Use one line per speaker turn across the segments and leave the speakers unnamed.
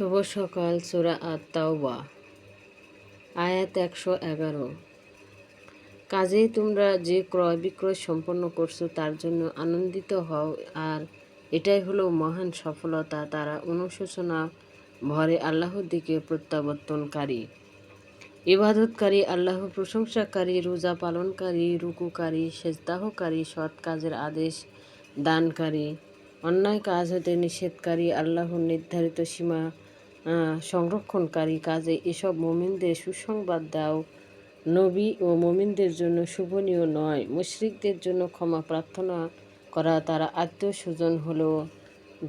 শুভ সকাল, সুরা আত তাওবা আয়াত একশো এগারো। কাজেই তোমরা যে ক্রয় বিক্রয় সম্পন্ন করছ তার জন্য আনন্দিত হও, আর এটাই হলো মহান সফলতা, তারা অনুশোচনা ভরে আল্লাহর দিকে প্রত্যাবর্তনকারী। ইবাদতকারী, আল্লাহ প্রশংসাকারী, রোজা পালনকারী, রুকুকারী, সেজদাহকারী, সৎ কাজের আদেশ দানকারী, অন্যায় কাজ হতে নিষেধকারী, আল্লাহর নির্ধারিত সীমা সংরক্ষণকারী কাজে এসব মোমিনদের সুসংবাদ দাও। নবী ও মোমিনদের জন্য শুভনীয় নয়। মুশরিকদের জন্য ক্ষমা প্রার্থনা করা তারা আত্মীয় স্বজন হলো।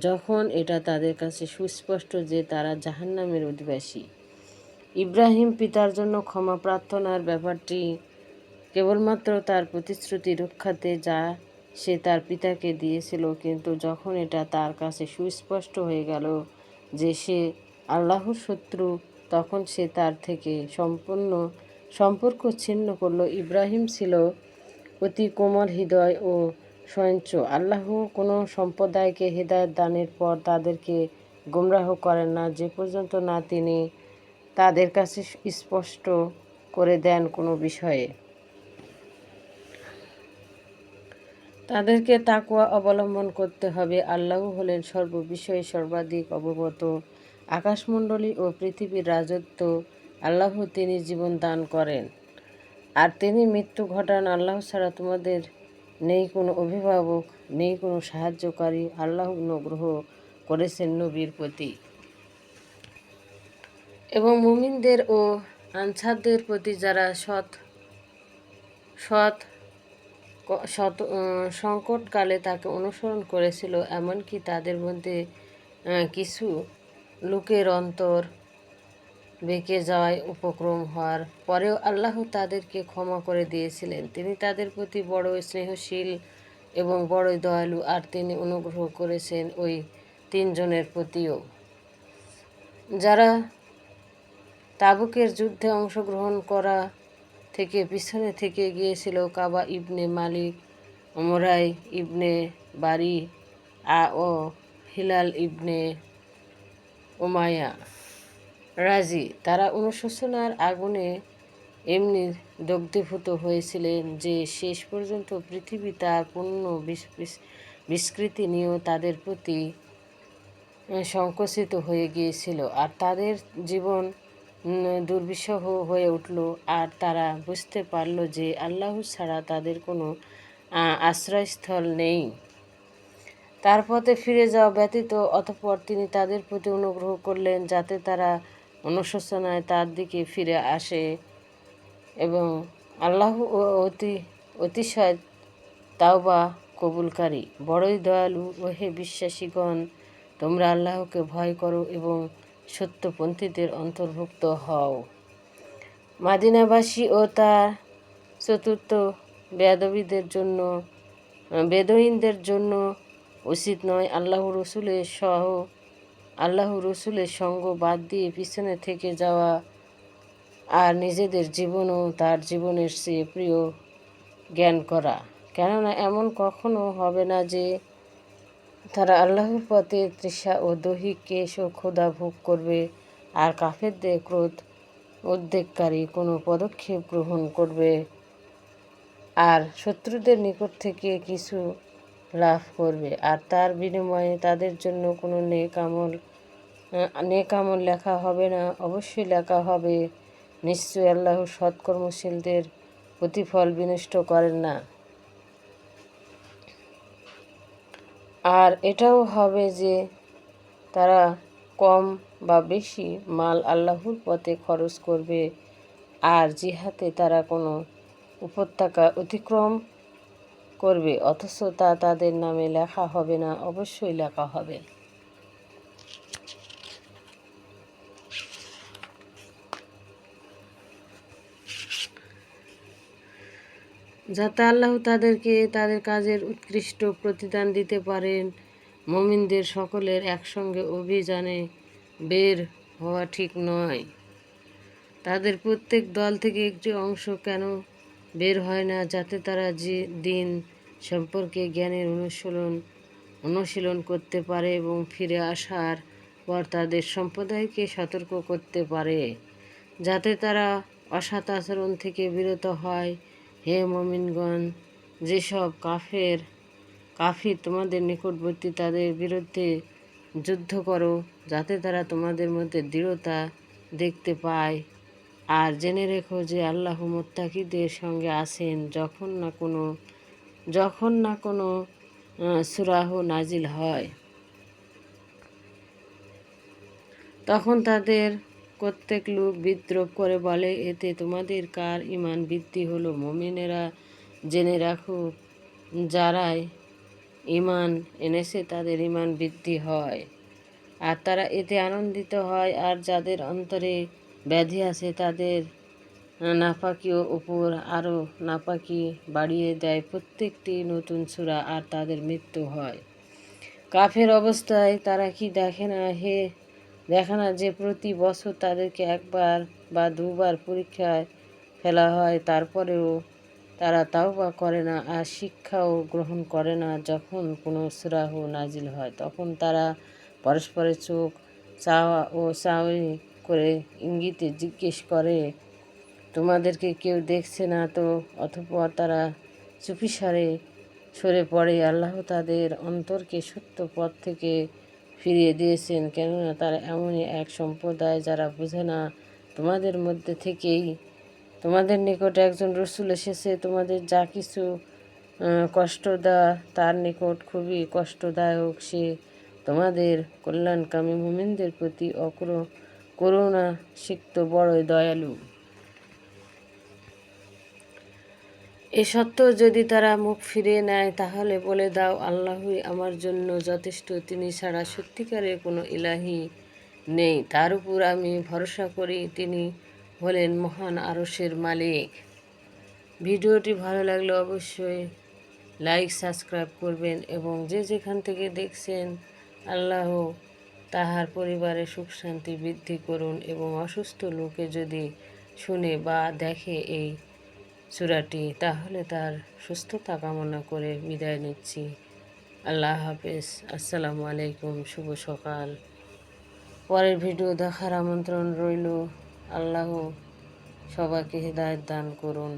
যখন এটা তাদের কাছে সুস্পষ্ট যে তারা জাহান্নামের অধিবাসী। ইব্রাহিম পিতার জন্য ক্ষমা প্রার্থনার ব্যাপারটি কেবলমাত্র তার প্রতিশ্রুতি রক্ষাতে যা সে তার পিতাকে দিয়েছিল, কিন্তু যখন এটা তার কাছে সুস্পষ্ট হয়ে গেল যে সে আল্লাহর শত্রু, তখন সে তার থেকে সম্পূর্ণ সম্পর্ক ছিন্ন করল। ইব্রাহিম ছিল অতি কোমল হৃদয় ও সঞ্চ আল্লাহ কোনো সম্প্রদায়কে হৃদায়ত দানের পর তাদেরকে গুমরাহ করেন না। যে পর্যন্ত না তিনি তাদের কাছে স্পষ্ট করে দেন কোনো বিষয়ে। তাদেরকে তাকুয়া অবলম্বন করতে হবে। আল্লাহ হলেন সর্ববিষয়ে সর্বাধিক অবগত। আকাশমণ্ডলী ও পৃথিবীর রাজত্ব আল্লাহ তিনি জীবন দান করেন। আর তিনি মৃত্যু ঘটান আল্লাহ ছাড়া তোমাদের নেই কোনো অভিভাবক, নেই কোনো সাহায্যকারী, আল্লাহ অনুগ্রহ করেছেন নবীর প্রতি। এবং মুমিনদের ও আনসারদের প্রতি যারা সৎ সৎ শত সংকটকালে তাকে অনুসরণ করেছিল, এমনকি তাদের মধ্যে কিছু লোকের অন্তর বেঁকে যাওয়ায় উপক্রম হওয়ার পরেও আল্লাহ তাদেরকে ক্ষমা করে দিয়েছিলেন। তিনি তাদের প্রতি বড় স্নেহশীল এবং বড়ই দয়ালু, আর তিনি অনুগ্রহ করেছেন ওই তিনজনের প্রতিও। যারা তাবুকের যুদ্ধে অংশগ্রহণ করা থেকে পিছনে থেকে গিয়েছিল, কাবা ইবনে মালিক মোরাই ইবনে বাড়ি আ ও হিলাল ইবনে ওমায়া। রাজি, তারা অনুশোচনার আগুনে এমনি দগ্ধীভূত হয়েছিলেন যে শেষ পর্যন্ত পৃথিবী তার পূর্ণ বিস্কৃতি নিয়েও তাদের প্রতি সংকুচিত হয়ে গিয়েছিল। আর তাদের জীবন দুর্বিষহ হয়ে উঠল। আর তারা বুঝতে পারল যে আল্লাহ ছাড়া তাদের কোনো আশ্রয়স্থল নেই। তার পথে ফিরে যাওয়া ব্যতীত অতঃপর তিনি তাদের প্রতি অনুগ্রহ করলেন যাতে তারা অনুশোচনায় তার দিকে ফিরে আসে এবং আল্লাহ অতি, অতিশয় তাওবা কবুলকারী। বড়ই দয়ালু ওহে বিশ্বাসীগণ, তোমরা আল্লাহকে ভয় করো এবং সত্যপন্থীদের অন্তর্ভুক্ত হও। মাদিনাবাসী ও তার চতুর্থ বেদবীদের জন্য, বেদহীনদের জন্য উচিত নয়, আল্লাহ রসুলের সহ, আল্লাহ রসুলের সঙ্গ বাদ দিয়ে পিছনে থেকে যাওয়া আর নিজেদের জীবনও তার জীবনের চেয়ে প্রিয় জ্ঞান করা। কেননা এমন কখনো হবে না যে তারা আল্লাহর পথে তৃষা ও দৈহিক কেশ ও ক্ষুধা ভোগ করবে আর কাফেরদের ক্রোধ উদ্বেগকারী কোনো পদক্ষেপ গ্রহণ করবে। আর শত্রুদের নিকট থেকে কিছু লাভ করবে। আর তার বিনিময়ে তাদের জন্য কোনো নেক আমল নেক আমল লেখা হবে না। অবশ্যই লেখা হবে। নিশ্চয়ই আল্লাহ সৎকর্মশীলদের প্রতিফল বিনষ্ট করেন না। আর এটাও হবে যে তারা কম বা বেশি মাল আল্লাহর পথে খরচ করবে। আর জিহাতে তারা কোনো উপত্যকা অতিক্রম করবে, অথচ তা তাদের নামে লেখা হবে না, অবশ্যই লেখা হবে। যাতে আল্লাহ তাদেরকে তাদের কাজের উৎকৃষ্ট প্রতিদান দিতে পারেন, মমিনদের সকলের একসঙ্গে অভিযানে বের হওয়া ঠিক নয়। তাদের প্রত্যেক দল থেকে একটি অংশ কেন বের হয় না, যাতে তারা যে দিন সম্পর্কে জ্ঞানের অনুশীলন অনুশীলন করতে পারে এবং ফিরে আসার পর তাদের সম্প্রদায়কে সতর্ক করতে পারে। যাতে তারা অসৎ আচরণ থেকে বিরত হয়। হে মমিনগণ, যেসব কাফের, কাফি তোমাদের নিকটবর্তী তাদের বিরুদ্ধে যুদ্ধ করো, যাতে তারা তোমাদের মধ্যে দৃঢ়তা দেখতে পায়। আর জেনে রেখো যে আল্লাহ মোত্তাকিদের সঙ্গে আছেন, যখন না কোনো যখন না কোনো সুরাহ নাজিল হয়, তখন তাদের প্রত্যেক লোক বিদ্রোপ করে বলে, এতে তোমাদের কার ইমান বৃদ্ধি হলো? মমিনেরা জেনে রাখো, যারাই ইমান এনেছে তাদের ইমান বৃদ্ধি হয়। আর তারা এতে আনন্দিত হয়, আর যাদের অন্তরে ব্যাধি আছে তাদের নাপাকিও উপর আরও নাপাকি বাড়িয়ে দেয় প্রত্যেকটি নতুন সুরা আর তাদের মৃত্যু হয়। কাফের অবস্থায় তারা কি দেখে না? হে, দেখে না যে প্রতি বছর তাদেরকে একবার বা দুবার পরীক্ষায় ফেলা হয়, তারপরেও তারা তাও বা করে না আর শিক্ষাও গ্রহণ করে না যখন কোনো সুরাহ নাজিল হয়। তখন তারা পরস্পরের চোখ চাওয়া ও চাওয়ি করে ইঙ্গিতে জিজ্ঞেস করে তোমাদেরকে কেউ দেখছে না তো অথবা তারা চুপিসারে সরে পড়ে। আল্লাহ তাদের অন্তরকে সত্য পথ থেকে ফিরিয়ে দিয়েছেন, কেননা তারা এমনই এক সম্প্রদায় যারা বুঝে না। তোমাদের মধ্যে থেকেই তোমাদের নিকট একজন রসুল এসেছে, তোমাদের যা কিছু কষ্ট দেওয়া তার নিকট খুবই কষ্টদায়ক। সে তোমাদের কল্যাণকামী মোমিনদের প্রতি অক্র করুণা সিক্ত বড়ই দয়ালু। এ সত্ত্বেও যদি তারা মুখ ফিরিয়ে নেয়, তাহলে বলে দাও, আল্লাহই আমার জন্য যথেষ্ট। তিনি ছাড়া সত্যিকারের কোনো ইলাহি নেই। তার উপর আমি ভরসা করি, তিনি হলেন মহান আরসের মালিক। ভিডিওটি ভালো লাগলে অবশ্যই লাইক, সাবস্ক্রাইব করবেন এবং যে যেখান থেকে দেখছেন, আল্লাহ তাহার পরিবারে সুখ শান্তি বৃদ্ধি করুন এবং অসুস্থ লোকে যদি শুনে বা দেখে এই চূড়াটি তাহলে তার সুস্থতা কামনা করে বিদায় নিচ্ছি। আল্লাহ হাফেজ। আসসালামু আলাইকুম। শুভ সকাল। পরের ভিডিও দেখার আমন্ত্রণ রইল। আল্লাহ সবাইকে হৃদায়ত দান করুন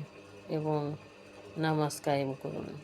এবং নামাজ কায়েম করুন।